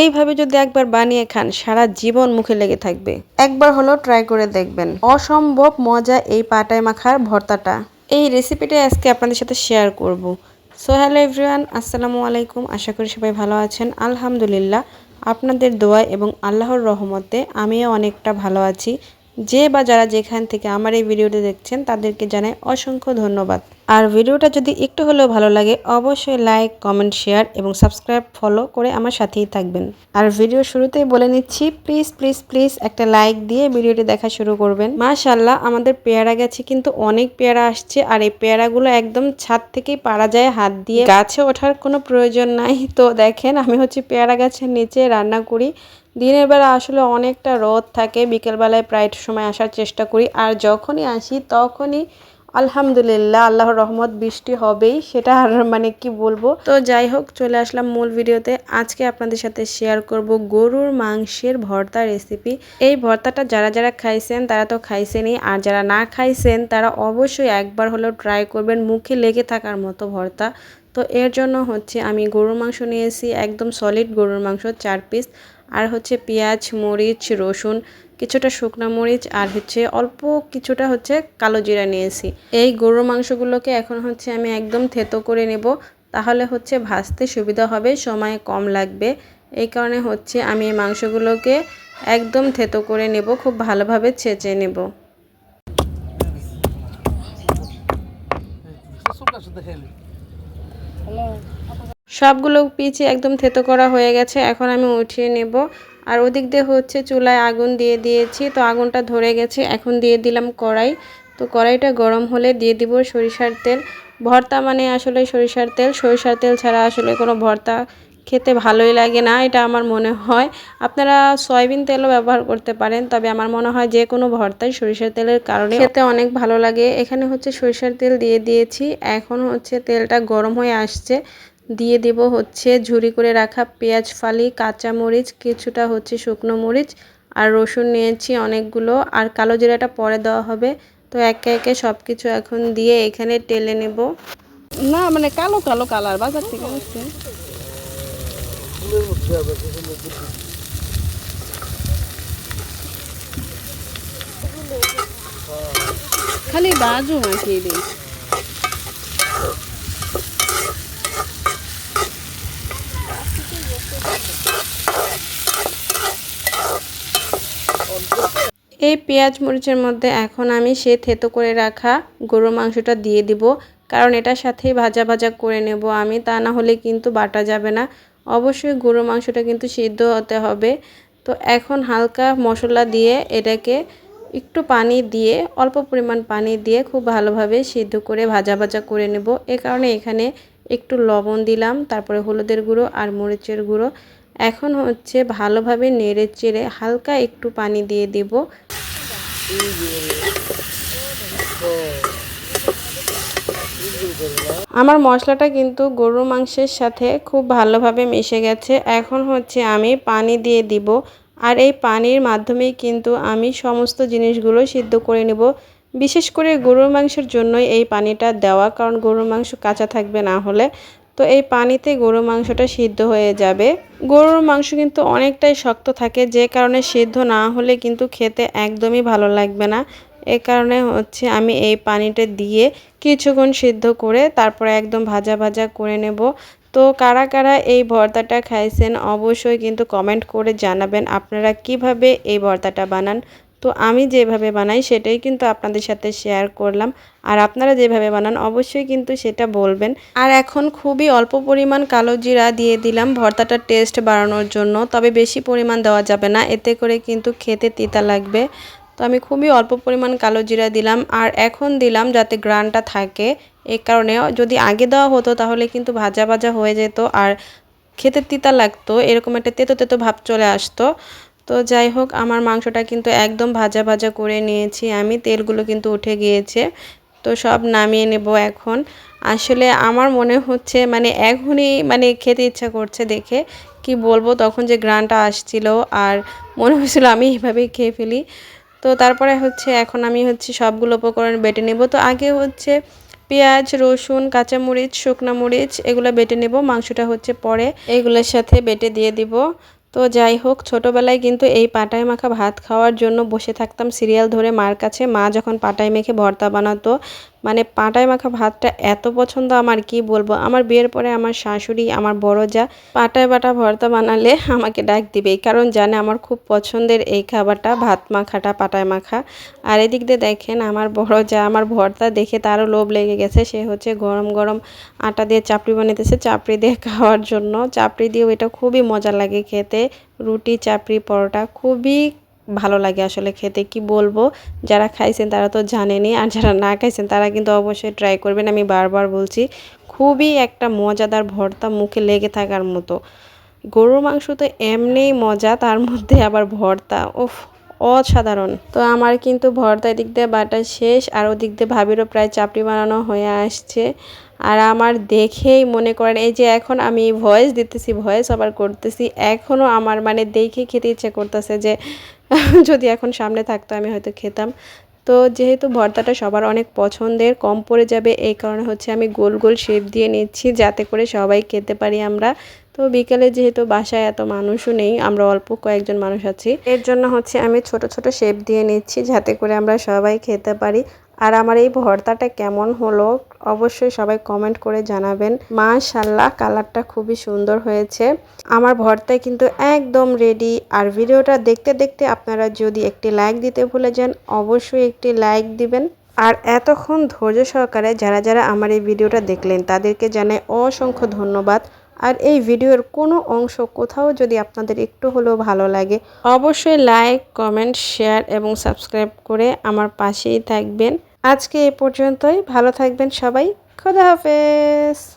এইভাবে যদি একবার বানিয়ে খান, সারা জীবন মুখে লেগে থাকবে। একবার হলো ট্রাই করে দেখবেন। অসম্ভব মজা এই পাটায় মাখার ভর্তাটা। এই রেসিপিটা আজকে আপনাদের সাথে শেয়ার করব। সো হ্যালো এভরিওয়ান আসসালামু আলাইকুম। আশা করি সবাই ভালো আছেন। আলহামদুলিল্লাহ, আপনাদের দোয়া এবং আল্লাহর রহমতে আমিও অনেকটা ভালো আছি। যে বা যারা যেখান থেকে আমার এই ভিডিওটি দেখছেন, তাদেরকে জানাই অসংখ্য ধন্যবাদ। আর ভিডিওটা যদি একটু হলেও ভালো লাগে, অবশ্যই লাইক কমেন্ট শেয়ার এবং সাবস্ক্রাইব ফলো করে আমার সাথেই থাকবেন। আর ভিডিও শুরুতেই বলে নিচ্ছি প্লিজ প্লিজ প্লিজ একটা লাইক দিয়ে ভিডিওটি দেখা শুরু করবেন। মাশাল্লাহ আমাদের পেয়ারা গেছে কিন্তু অনেক পেয়ারা আসছে আর এই পেয়ারাগুলো একদম ছাদ থেকেই পারা যায়, হাত দিয়ে গাছে ওঠার কোনো প্রয়োজন নাই। তো দেখেন, আমি হচ্ছে পেয়ারা গাছের নিচে রান্না করি। দিনের বেলা আসলে অনেকটা রোদ থাকে, বিকেলবেলায় প্রায় সময় আসার চেষ্টা করি। আর যখনই আসি, তখনই আলহামদুলিল্লাহ, আল্লাহর রহমত বৃষ্টি হবেই, সেটা আর মানে কি বলব? তো যাই হোক, চলে আসলাম মূল ভিডিওতে। আজকে আপনাদের সাথে শেয়ার করব গরুর মাংসের ভর্তা রেসিপি এই ভর্তাটা যারা যারা খাইছেন, তারা তো খাইছেনই, আর যারা না খাইছেন, তারা অবশ্যই একবার হলেও ট্রাই করবেন মুখে লেগে থাকার মতো ভর্তা। তো এর জন্য হচ্ছে আমি গরুর মাংস নিয়েছি, একদম সলিড গরুর মাংস, চার পিস আর হচ্ছে পেঁয়াজ মরিচ রসুন কিছুটা শুকনো মরিচ আর হচ্ছে অল্প কিছুটা হচ্ছে কালো জিরা নিয়েছি এই গরুর মাংসগুলোকে এখন হচ্ছে আমি একদম থেতো করে নেব তাহলে হচ্ছে ভাজতে সুবিধা হবে সময় কম লাগবে এই কারণে হচ্ছে আমি এই মাংসগুলোকে একদম থেতো করে নেব খুব ভালোভাবে ছেঁচে নেব সবগুলো পিচে একদম থেতো করা হয়ে গেছে। এখন আমি উঠিয়ে নেব। আর ওদিক দিয়ে হচ্ছে চুলায় আগুন দিয়ে দিয়েছি। তো আগুনটা ধরে গেছে। এখন দিয়ে দিলাম কড়াই। তো কড়াইটা গরম হলে দিয়ে দিব সরিষার তেল। ভর্তা মানে আসলে সরিষার তেল। সরিষার তেল ছাড়া আসলে কোনো ভর্তা খেতে ভালোই লাগে না, এটা আমার মনে হয়। আপনারা সয়াবিন তেলও ব্যবহার করতে পারেন, তবে আমার মনে হয় যে কোনো ভর্তাই সরিষার তেলের কারণে খেতে অনেক ভালো লাগে। এখানে হচ্ছে সরিষার তেল দিয়ে দিয়েছি। এখন হচ্ছে তেলটা গরম হয়ে আসছে। দিয়ে দেব হচ্ছে ঝুরি করে রাখা পেঁয়াজ, ফালি, কাঁচা মরিচ, কিছুটা হচ্ছে শুকনো মরিচ আর রসুন নিয়েছি অনেকগুলো আর কালো জিরাটা পরে দেওয়া হবে। তো একে একে সব কিছু এখন দিয়ে এখানে টেলে নেব। না মানে কালো কালো কালার, বাজার থেকে আসছে। খালি বাজু মাখিয়ে দিই এই পেঁয়াজ মরিচের মধ্যে এখন আমি সে থেতো করে রাখা গরুর মাংসটা দিয়ে দিব। কারণ এটার সাথেই ভাজা ভাজা করে নেব আমি, তা না হলে কিন্তু বাটা যাবে না। অবশ্যই গরুর মাংসটা কিন্তু সিদ্ধ হতে হবে। তো এখন হালকা মশলা দিয়ে এটাকে একটু পানি দিয়ে, অল্প পরিমাণ পানি দিয়ে খুব ভালোভাবে সিদ্ধ করে ভাজা ভাজা করে নেব। এ কারণে এখানে একটু লবণ দিলাম, তারপরে হলুদের গুঁড়ো আর মরিচের গুঁড়ো। এখন হচ্ছে ভালোভাবে নেড়ে চেড়ে হালকা একটু পানি দিয়ে দেব। আমার মশলাটা কিন্তু গরুর মাংসের সাথে খুব ভালোভাবে মিশে গেছে। এখন হচ্ছে আমি পানি দিয়ে দিব। আর এই পানির মাধ্যমেই কিন্তু আমি সমস্ত জিনিসগুলো সিদ্ধ করে নেব। বিশেষ করে গরুর মাংসের জন্যই এই পানিটা দেওয়া, কারণ গরুর মাংস কাঁচা থাকবে না হলে। তো এই পানিতে গরুর মাংসটা সিদ্ধ হয়ে যাবে। গরুর মাংস কিন্তু অনেকটাই শক্ত থাকে, যে কারণে সিদ্ধ না হলে কিন্তু খেতে একদমই ভালো লাগবে না। এ কারণে হচ্ছে আমি এই পানিটা দিয়ে কিছুক্ষণ সিদ্ধ করে তারপরে একদম ভাজা ভাজা করে নেব। তো কারা কারা এই ভর্তাটা খাইছেন অবশ্যই কিন্তু কমেন্ট করে জানাবেন। আপনারা কীভাবে এই ভর্তাটা বানান? তো আমি যেভাবে বানাই সেটাই কিন্তু আপনাদের সাথে শেয়ার করলাম। আর আপনারা যেভাবে বানান অবশ্যই কিন্তু সেটা বলবেন। আর এখন খুবই অল্প পরিমাণ কালো জিরা দিয়ে দিলাম ভর্তাটার টেস্ট বাড়ানোর জন্য। তবে বেশি পরিমাণ দেওয়া যাবে না, এতে করে কিন্তু খেতে তিতা লাগবে। তো আমি খুবই অল্প পরিমাণ কালো জিরা দিলাম আর এখন দিলাম যাতে গ্রানটা থাকে। এই কারণে যদি আগে দেওয়া হতো তাহলে কিন্তু ভাজা ভাজা হয়ে যেত আর খেতে তিতা লাগতো, এরকম একটা তেতো তেতো ভাব চলে আসতো। তো যাই হোক, আমার মাংসটা কিন্তু একদম ভাজা ভাজা করে নিয়েছি আমি, তেলগুলো কিন্তু উঠে গিয়েছে। তো সব নামিয়ে নেব এখন। আসলে আমার মনে হচ্ছে মানে এখনই মানে খেতে ইচ্ছা করছে দেখে, কি বলব, তখন যে গ্রানটা আসছিল আর মনে হয়েছিল আমি এভাবেই খেয়ে ফেলি। তো তারপরে হচ্ছে, এখন আমি হচ্ছে সবগুলো উপকরণ বেটে নেব। তো আগে হচ্ছে পেঁয়াজ, রসুন, কাঁচামরিচ, শুকনো মরিচ, এগুলো বেটে নেব। মাংসটা হচ্ছে পরে এগুলোর সাথে বেটে দিয়ে দিব। তো যাই হোক, ছোটোবেলায় কিন্তু এই পাটায় মাখা ভাত খাওয়ার জন্য বসে থাকতাম। সিরিয়াল ধরে মার কাছে, মা যখন পাটায় মেখে ভর্তা বানাতো মানে পাটায় মাখা ভাতটা এত পছন্দ আমার, কি বলব? আমার বিয়ের পরে আমার শাশুড়ি, আমার বড় যা, পাটায় বাটা ভর্তা বানালে আমাকে ডাক দিবেই কারণ জানে আমার খুব পছন্দের এই খাবারটা, ভাত মাখাটা, পাটায় মাখা। আর এদিক দিয়ে দেখেন আমার বড় যা, আমার ভর্তা দেখে তারও লোভ লেগে গেছে। সে হচ্ছে গরম গরম আটা দিয়ে চাপড়ি বানাইতেছে চাপড়ি দিয়ে খাওয়ার জন্য। চাপড়ি দিয়েও এটা খুবই মজা লাগে খেতে। রুটি, চাপড়ি, পরোটা খুবই ভালো লাগে আসলে খেতে। কি বলব? যারা খাইছেন তারা তো জানেনি আর যারা না খাইছেন তারা কিন্তু অবশ্যই ট্রাই করবেন। আমি বারবার বলছি, খুবই একটা মজাদার ভর্তা মুখে লেগে থাকার মতো। গরুর মাংস তো এমনিই মজা, তার মধ্যে আবার ভর্তা, উফ। অসাধারণ। তো আমার কিন্তু ভর্তা এদিক দিয়ে বাটা শেষ, আর ওদিক দিয়ে ভাবিরও প্রায় চাপড়ি বানানো হয়ে আসছে। আর আমার দেখেই মনে করেন, এই যে এখন আমি ভয়েস দিতেছি, ভয়েস আবার করতেছি এখনও আমার মানে দেখে খেতে ইচ্ছে করতেছে যে, যদি এখন সামনে থাকতো আমি হয়তো খেতাম। তো যেহেতু ভর্তাটা সবার অনেক পছন্দের, কম পড়ে যাবে, এই কারণে হচ্ছে আমি গোল গোল শেপ দিয়ে নিচ্ছি, যাতে করে সবাই খেতে পারি আমরা। তো বিকেলে যেহেতু বাসায় এত মানুষও নেই, আমরা অল্প কয়েকজন মানুষ আছি। এর জন্য হচ্ছে আমি ছোট ছোট শেপ দিয়ে নিচ্ছি যাতে করে আমরা সবাই খেতে পারি। আর আমার এই ভর্তাটা কেমন হলো অবশ্যই সবাই কমেন্ট করে জানাবেন। মা মাশাল্লাহ কালারটা খুবই সুন্দর হয়েছে। আমার ভর্তায় কিন্তু একদম রেডি আর ভিডিওটা দেখতে দেখতে আপনারা যদি একটি লাইক দিতে ভুলে যান, অবশ্যই একটি লাইক দিবেন। আর এতক্ষণ ধৈর্য সহকারে যারা যারা আমার এই ভিডিওটা দেখলেন, তাদেরকে জানাই অসংখ্য ধন্যবাদ। আর এই ভিডিওর কোনো অংশ কোথাও যদি আপনাদের একটু হলেও ভালো লাগে, অবশ্যই লাইক, কমেন্ট, শেয়ার এবং সাবস্ক্রাইব করে আমার পাশেই থাকবেন। আজকে এ পর্যন্তই, ভালো থাকবেন সবাই, খোদা হাফেজ।